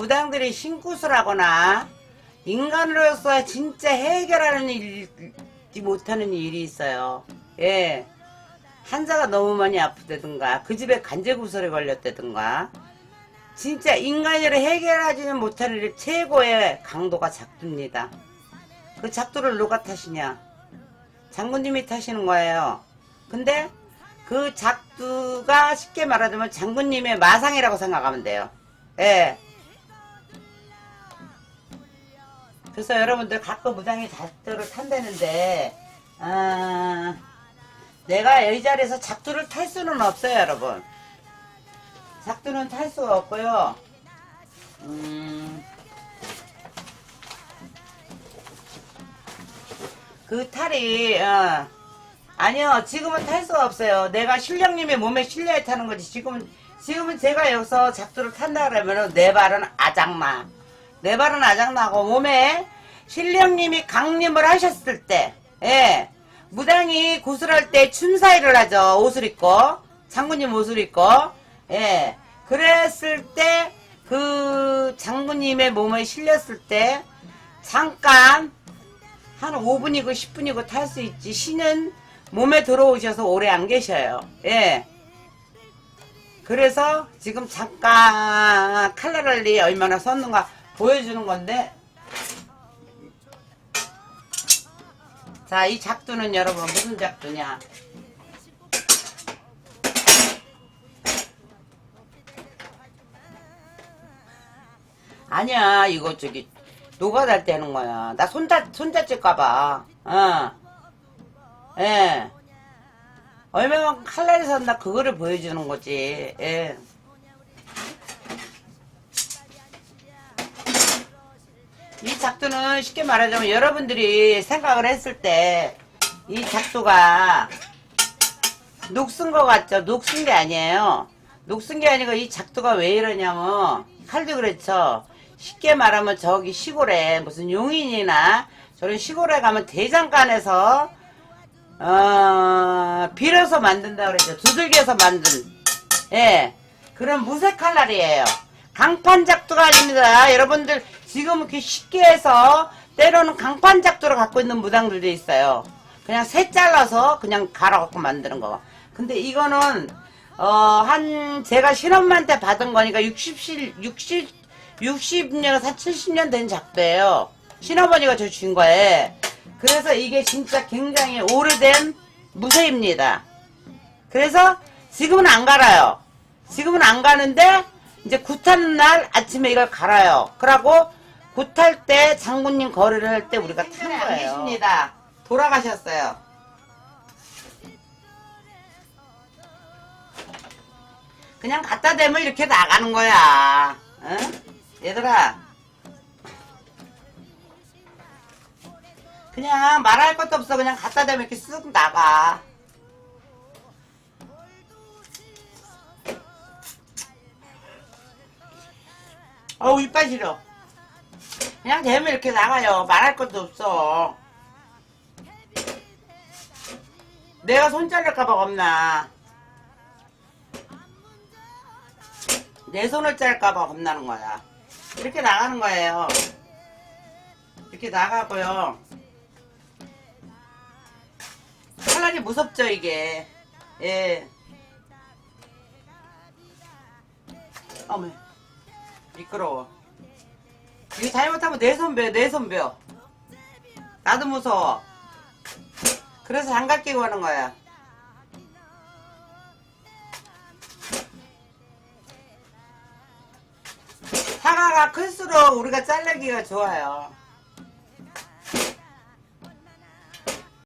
무당들이 신구슬하거나 인간으로서 진짜 해결하는 일지 못하는 일이 있어요. 예. 한자가 너무 많이 아프다든가 그 집에 간제구설에 걸렸다든가 진짜 인간으로 해결하지는 못하는 일 최고의 강도가 작두입니다. 그 작두를 누가 타시냐? 장군님이 타시는 거예요. 근데 그 작두가 쉽게 말하자면 장군님의 마상이라고 생각하면 돼요. 예. 그래서 여러분들 가끔 무당이 작두를 탄다는데, 아, 내가 이 자리에서 작두를 탈 수는 없어요, 여러분. 작두는 탈 수가 없고요. 음, 그 탈이, 어, 아니요, 지금은 탈 수가 없어요. 내가 신령님의 몸에 실려야 타는 거지. 지금은, 지금은 제가 여기서 작두를 탄다 그러면은 내 발은 아작나. 내 발은 아작나고 몸에 신령님이 강림을 하셨을 때, 예, 무당이 구슬할 때 춘사일을 하죠. 옷을 입고, 장군님 옷을 입고, 예, 그랬을 때, 그 장군님의 몸에 실렸을 때, 잠깐, 한 5분이고 10분이고 탈 수 있지. 신은 몸에 들어오셔서 오래 안 계셔요. 예. 그래서 지금 잠깐 칼라랄리 얼마나 썼는가 보여주는 건데. 자, 이 작두는 여러분 무슨 작두냐? 아니야, 이거 저기 노가다 때는 거야. 나 손자 손자 찔까봐. 어. 예. 얼마나 칼날이 산다 그거를 보여주는 거지. 예. 이 작두는 쉽게 말하자면 여러분들이 생각을 했을 때 이 작두가 녹슨 거 같죠? 녹슨 게 아니에요. 녹슨 게 아니고 이 작두가 왜 이러냐면 칼도 그렇죠. 쉽게 말하면 저기 시골에 무슨 용인이나 저런 시골에 가면 대장간에서 어 빌어서 만든다 그러죠. 두들겨서 만든 예 그런 무색 칼날이에요. 강판 작두가 아닙니다. 여러분들 지금 이렇게 쉽게 해서 때로는 강판 작두를 갖고 있는 무당들도 있어요. 그냥 새 잘라서 그냥 갈아 갖고 만드는 거. 근데 이거는 어 한 제가 신엄마한테 받은 거니까 60, 60 60년, 70년 된 작두예요. 신어머니가 저 준 거예요. 그래서 이게 진짜 굉장히 오래된 무쇠입니다. 그래서 지금은 안 갈아요. 지금은 안 가는데 이제 굿하는 날 아침에 이걸 갈아요. 그러고 굿할 때 장군님 거래를 할 때 우리가 타는 거예요. 계십니다. 돌아가셨어요. 그냥 갖다 대면 이렇게 나가는 거야. 응? 얘들아. 그냥 말할 것도 없어. 그냥 갖다 대면 이렇게 쓱 나가. 어우, 이빨 싫어. 그냥 대면 이렇게 나가요. 말할 것도 없어. 내가 손 자를까봐 겁나. 내 손을 짤까봐 겁나는 거야. 이렇게 나가는 거예요. 이렇게 나가고요. 칼날이 무섭죠, 이게. 예. 어머, 미끄러워. 이거 잘못하면 내 손벼, 내 손벼. 나도 무서워. 그래서 장갑 끼고 하는 거야. 사과가 클수록 우리가 자르기가 좋아요.